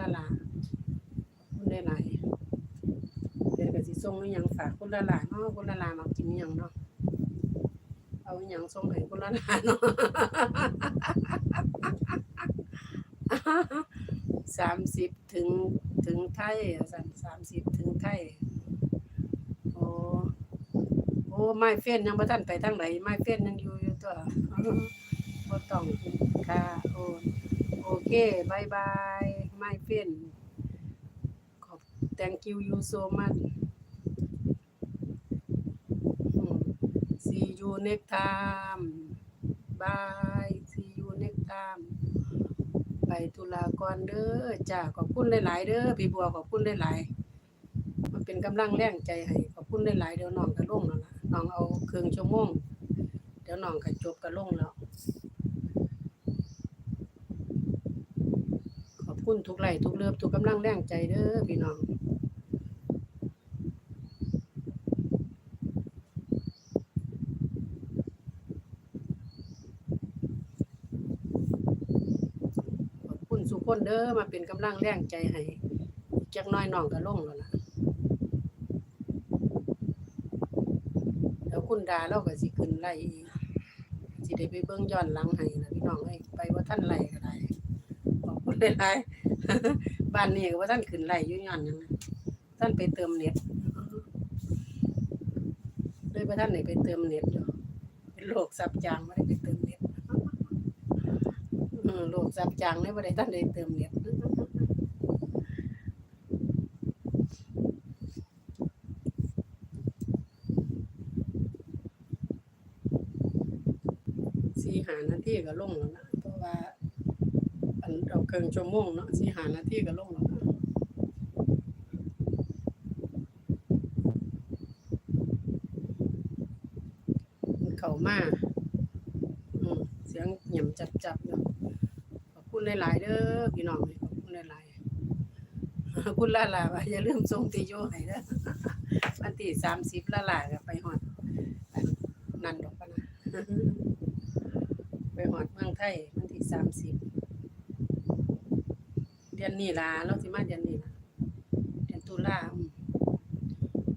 ลาลาคุณได้หลายเดี๋ยวก็สิส่งอีหยังฝากคุณลาลาเนาะคุณลาลามากินอีหยังเนาะเอาอีหยังส่งให้คุณลาลาเนาะสามสิบถึงถึงไทยสันสามสิบถึงไทยโอ้โอ้ไม่เฟ้นยังบ่ทันไปทางไหนไม่เฟ้นยังอยู่อยู่ตัวบ่ต้องค่ะโอ้โอเคบายบาย ไม่เฟ้นขอบ thank you you so much see you next time bye see you next time ไปตุลาก่อนเด้อจ้าขอบคุณหลายๆเด้อพี่บัวขอบคุณหลายๆมันเป็นกำลังแรงใจให้ขอบคุณหลายๆเดี๋ยวน้องก็ลงแล้วล่ะน้องเอาเครึ่องชั่วโมงเดี๋ยวน้องก็จบก็ลงแล้ว ขอบ คุณทุกไลค์ทุกเลิฟทุกกำลังแรงใจเด้อพี่น้องขอบคุณสุกคนเด้อมาเป็นกำลังแรงใจให้จักน้อยน้องก็ลงแล้วล่ะเดี๋ยวคุณดาเราก็สิขึ้นไล่สิได้ไปเบิ่งย้อนหลังให้นะพี่น้องเอ้ยไปว่าท่านไล่ก็ได้ ขอบคุณหลายบ้านนี้ก็ว่าท่านขึ้นไล่อยู่ย้อนหยังนะท่านไปเติมเน็ตเลยว่าท่านไหนไปเติมเน็ตอยู่เป็นโรคซับจางไม่ได้ไปเติมเน็ตโลกซับจางเลยบ่ได้ทันได้เติมเน็ตสี่หานาทีก็ลงแล้วนะเพราะว่า อันเราเกินชั่วโมงเนาะสี่หานาทีก็ลงแล้วเขามาเสียงหยี่ยมจับๆเนาะขอบคุณหลายๆเด้อพี่น้องขอบคุณหลายๆขอบคุณลาลาว่าอย่าลืมส่งติโยให้เด้อวันที่สามสิบลาลาก็ไปฮอดนั่นดอกปะนะไปฮอดเมืองไทยวันที่สามสิบ เดือนนี้ล่ะเราสิมาเดือนนี้ล่ะเดือนตุลาอืม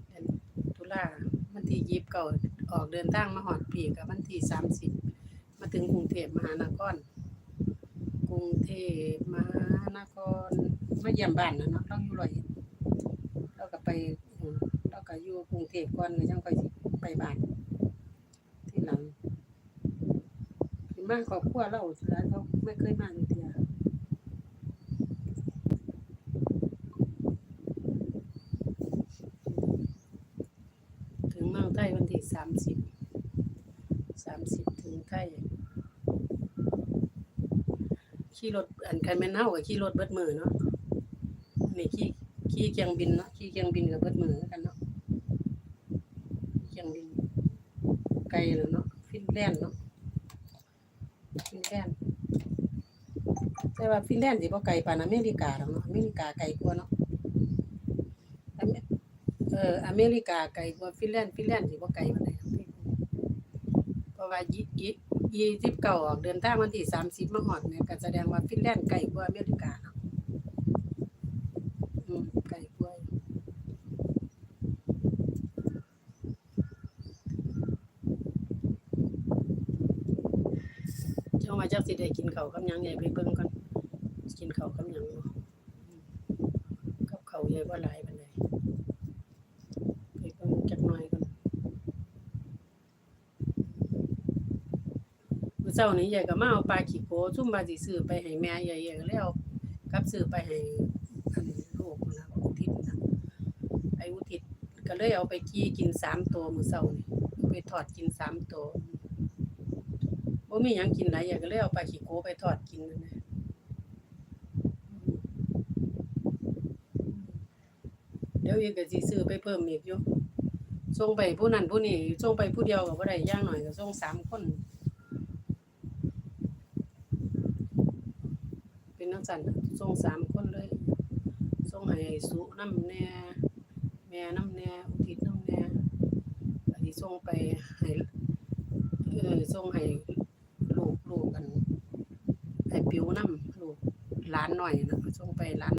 เดือนตุลาวันที่ยีิบเก้าออกเดินทางมาฮอดปีกับวันที่สามสิบมาถึงกรุงเทพมหานครกรุงเทพมหานครมาเยี่ยมบ้านนะเนาะเราอยู่ร้อยเอ็ดเราก็ไปอืมเราก็อยู่กรุงเทพก่อนแล้วจังค่อยสิไปบ้านที่หลังที่มาครอบครัวเราหลานเขาไม่เคยมาเลยเดียวถึงเมืองไทยวันที่สามสิบสามสิบถึงไทยขี่รถอันคันแม่นเฮาก็ขี่รถเบิดมือเนาะนี่ขี่ขี่เครื่องบินเนาะขี่เครื่องบินก็เบิดมือกันเนาะเครื่องบินไกลแล้วเนาะฟินแลนด์เนาะฟินแลนด์แต่ว่าฟินแลนด์สิบ่ไกลปานอเมริกาดอกเนาะอเมริกาไกลกว่าเนาะ เมเอออเมริกาไกลกว่าฟินแลนด์ฟินแลนด์สิบ่ไกลปานใดดอกพี่เพราะว่ายี่ยี่ยี่สิบเก้าออกเดินทางวันที่สามสิบมาฮอดเนี่ยก็แสดงว่าฟินแลนด์ไกลกว่าอเมริกาเนาะอืมไกลกว่าเจ้ามาจักสิได้กินข้าวกับหยังใหญ่ไปเบิ่งก่อนกินข้าวกับหยังเนาะกับข้าวใหญ่บ่หลายปานใดไปเบิ่งจักหน่อยก่อน มื้อเช้านี้ใหญ่ก็มาเอาปลาขี้โกซุ่มว่าสิซื้อไปให้แม่ใหญ่ๆก็เลยเอากับซื้อไปให้ลูกนะอุทิศนะไอ้อุทิศก็เลยเอาไปกี้กินสามตัวมื้อเช้านี่ไปทอดกินสามตัวบ่มีหยังกินหลายอย่างก็เลยเอาปลาขี้โกไปทอดกินนั่นแหละเดี๋ยวอีกก็สิซื้อไปเพิ่มอีกอยู่ส่งไปผู้นั้นผู้นี้ส่งไปผู้เดียวก็บ่ได้อย่างน้อยก็ส่งสามคน เป็ นังสันส่งสามคนเลยส่งให้สุน้ำแน่แม่น้ำแน่อุทิศน้ำแน่ก็สิส่งไปให้เออส่งให้ลูกลูกกันไอ้ปิวน้ำลูกหลานหน่อยนะส่งไปหลาน